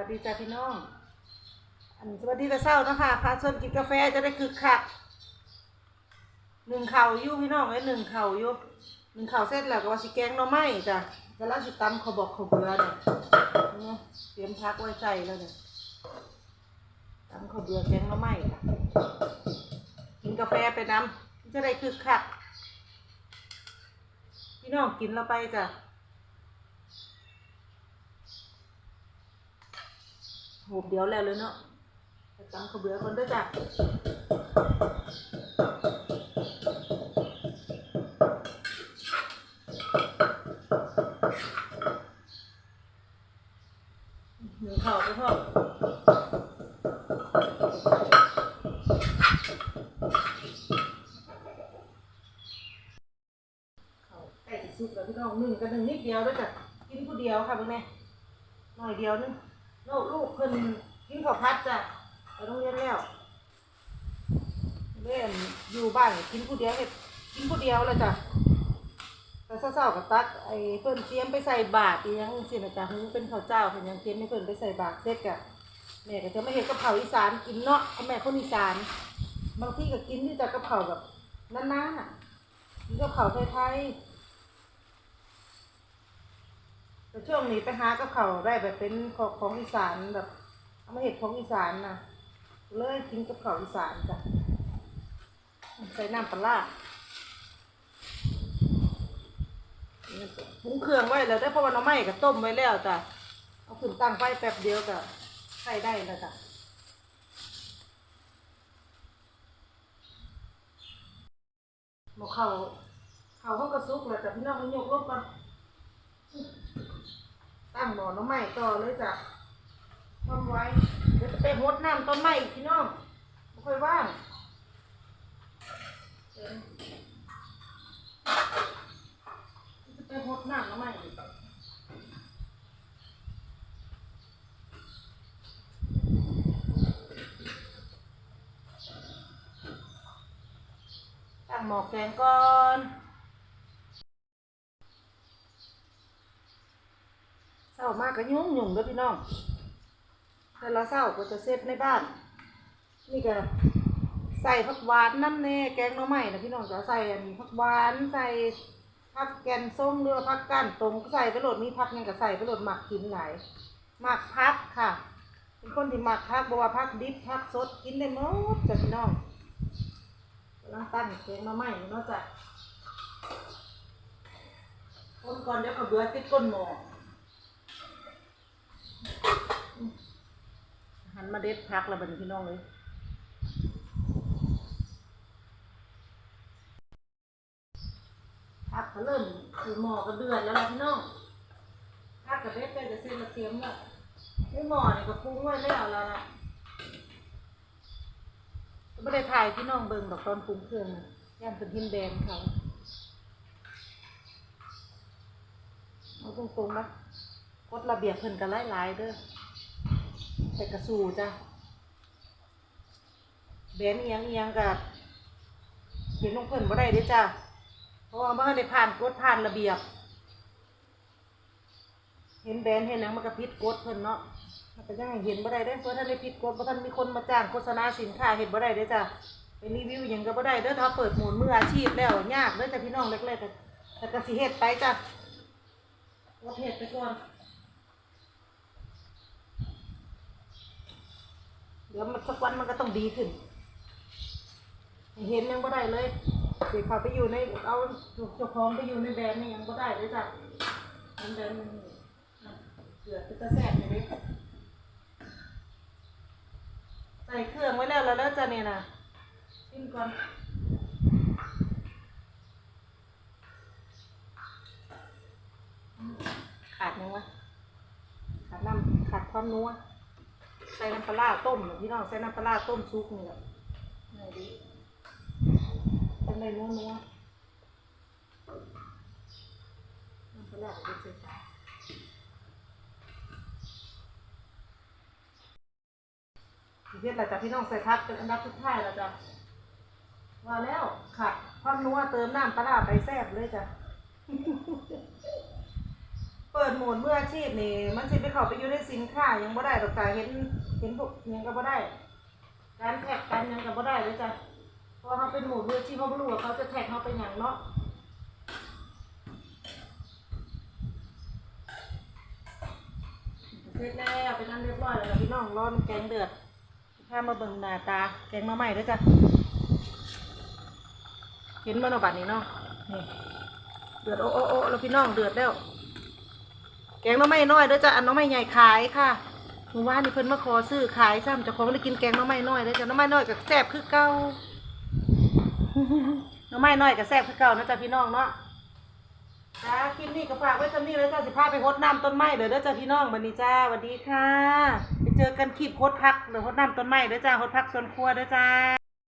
วัสดีจ้าพี่น้อง อันสวัสดีแต่เช้านะคะพาชวนกินกาแฟจะได้คึกคักหนึ่งเข่าอยู่พี่น้องไว้หนึ่งเข่าอยู่หนึ่งเข่าเสร็จแล้วก็ว่าสิแกงหน่อไม้จ้ะแล้วเราสิตำขาวบอกขาวเบือเนี่ยเตรียมพักไว้ใจแล้วเนี่ยตำขาวเบือแกงหน่อไม้จ้ะกินกาแฟไปน้ำจะได้คึกคักพี่น้องกินเราไปจ้ะ หบเดียวแล้วเลยเนาะไปตำข้าเบื่อคนด้วยจ้ะหนึ่งข่าวไปพ่อข้าไก่สุกแล้วพี่น้องหนึ่งกับหนึ่งนิดเดียวด้วยจ้ะกินผู้เดียวค่ะเบิ่งแม่หน่อยเดียวนึง ลูกลูกเพิ่นกินข้าวผัดจ้ะไปโรงเรียนแล้วเล่นอยู่บ้านกินผู้เดียวเฮ็ดกินผู้เดียวเลยจ้ะแต่เช้าๆกับตักไอ้เพิ่นเตรียมไปใส่บาตรอีหยังสินะจ๊ะเพิ่นเป็นข้าวเจ้าเพิ่นยังเตรียมให้เพิ่นไปใส่บาตรเสร็จกะแม่ก็จะไม่เห็นกับเผาวอีสานกินเนาะเอาแม่คนอีสานบางทีก็กินที่จะกับเผาแบบนานๆอะกินกับเผาไทยๆ แต่ ช่วงนี้ไปหากับเขาได้แบบเป็นของของอีสานแบบเอามาเห็ดของอีสานนะเลยกินกับเขาอีสานจ้ะใส่น้ำปลาร้าปรุงเครื่องไว้แล้วได้เพราะว่าน้ำไม้ก็ต้มไว้แล้วจ้ะเอาขึ้นตั้งไฟแป๊บเดียวก็ใส่ได้แล้วจ้ะหมอเขาเขาห้องกระซุกแล้วจ้ะพี่น้องมันยกลบก่อน ตั้งหมอน้ำไม้ต่อเลยจ้ะทำไว้เดี๋ยวจะไปหดน้ำต้นไม้อีกพี่น้องไม่ค่อยว่างจะไปหดน้ำน้ำไม้อีกตั้งหมอกแกงก่อน เศร้ามากก็ยุ่งยุ่งเด้วยพี่น้องแต่ละเศร้าก็จะเซฟในบ้าน นี่ก็ใส่ผักหวานน้ำเน่แกงหน่อไม้นะพี่น้องจะใส่อันผักหวานใส่ผักแกนส้มหรือว่าผักก้านตรงก็ใส่ไปโหลดมีผักยังก็ใส่ไปโหลดหมักกินหลายหมักพักค่ะ เป็นคนที่หมักพักบอกว่าพักดิบพักสดกินได้หมดจ้ะพี่น้องกำลังตั้งแกงหน่อไม้นาะจ้ะคนก่อนเดี๋ยวก็เบื่อติดก้นหม้อ หันมาเด็ดพักแล้วบันพี่น้องเลยพักก็เริ่มคือหมอก็เดือดแล้วล่ะพี่น้องพักกับเด็ดไปจะเส้นมาเตรียมแล้วในหม้อนี่ก็ปรุงไว้แล้วแล้วล่ะก็ไม่ได้ถ่ายพี่น้องเบิ่งดอกตอนปรุงเครื่องย่านเป็นหินแดงเขาเอาตรงๆนะกฎระเบียบเพิ่นกันหลายๆเด้อ ใส่กระสูจ้ะแบนเอียงเอียงกับเห็นลงเพิ่นบ่ได้เด้จ้ะเพราะว่าบ่ทันได้ผ่านกฎผ่านระเบียบ เห็นแบนเห็นหยังมันก็ผิดกฎเพิ่นเนาะมันก็ยังเห็นบ่ได้เด้เพราะท่านได้ผิดกฎบ่ทันมีคนมาจ้างโฆษณาสินค้าเฮ็ดบ่ได้เด้จ้ะไปรีวิวหยังก็บ่ได้เด้อถ้าเปิดหมุนมืออาชีพแล้วยากเด้อจ้ะพี่น้องเล็กๆแต่ก็สิเฮ็ดไปจ้ะว่าเฮ็ดไปก่อน เดี๋ยวมันสักวันมันก็ต้องดีขึ้น เห็นยังบ่ได้เลยเด็กเขาไปอยู่ในเอาเจ้าของไปอยู่ในแบรนด์นี่ยังบ่ได้เลยจ้ะมันแบรนด์มันเกือบจะแซ่บอยู่เลยใส่เครื่องไว้แล้วแล้วแล้วจ้ะเนี่ยนะชิมก่อนขาดยังวะขาดน้ำขาดความนัว ส่น้ำปลาร้าต้มน่ะพี่น้องใส่น้ำปลาร้าต้มซุปนี่แหละดีเป็นไรนัวนัวน้ำปลาร้าเป็นสีฟ้าทีเด็ดละจ้ะพี่น้องใส่พักเป็นอันดับสุดท้ายและจ้ะว่าแล้วค่ะความนัวเติมน้ำปลาร้าไปแซ่บเลยจ้ะ เปิด ดโห มดเมื่ออาชีพนี่มันสิไปเข้าไปอยู่ในสินค้ายังบ่ได้ดอกจ้ะเห็นเห็นพวกยังก็บ่ได้ การแท็กกันยังก็บ่ได้เลยจ้ะเพราะเขาเป็นหมดมืออาชีพเขาบ่รู้ว่าเขาจะแท็กเขาเป็นหยังเนาะเสร็จแล้วเป็นอันเรียบร้อยแล้วพี่น้องร้อนแกงเดือดพามาเบิ่งหน้าตาแกงมาใหม่ด้วยจ้ะเห็นบ่เนาะบัดนี้เนาะนี่เดือดโอ้โอ้โอ้แล้วพี่น้องเดือดแล้ว แกงน้ำไม้น้อยเด้อจ้ะอันน้ำไม้ใหญ่ขายค่ะเมื่อวานนี่เพิ่นมาขอซื้อขายซ้ำเจ้าของเลยกินแกงน้ำไม้น้อยเด้อจ้ะน้ำไม้น้อยก็แซ่บคือเก่าน้ำไม้น้อยก็แซ่บคือเก่านะจ้ะพี่น้องเนาะจ้าคลิปนี้ก็ฝากไว้จำนี้เลยจ้ะสิพาไปรดน้ำต้นไม้เด้อเด้อจ้ะพี่น้องวันนี้จ้าวัสดีค่ะไปเจอกันคลิปรดพักเดี๋ยวรดน้ำต้นไม้เด้อจ้ารดพักสวนครัวเด้อจ้า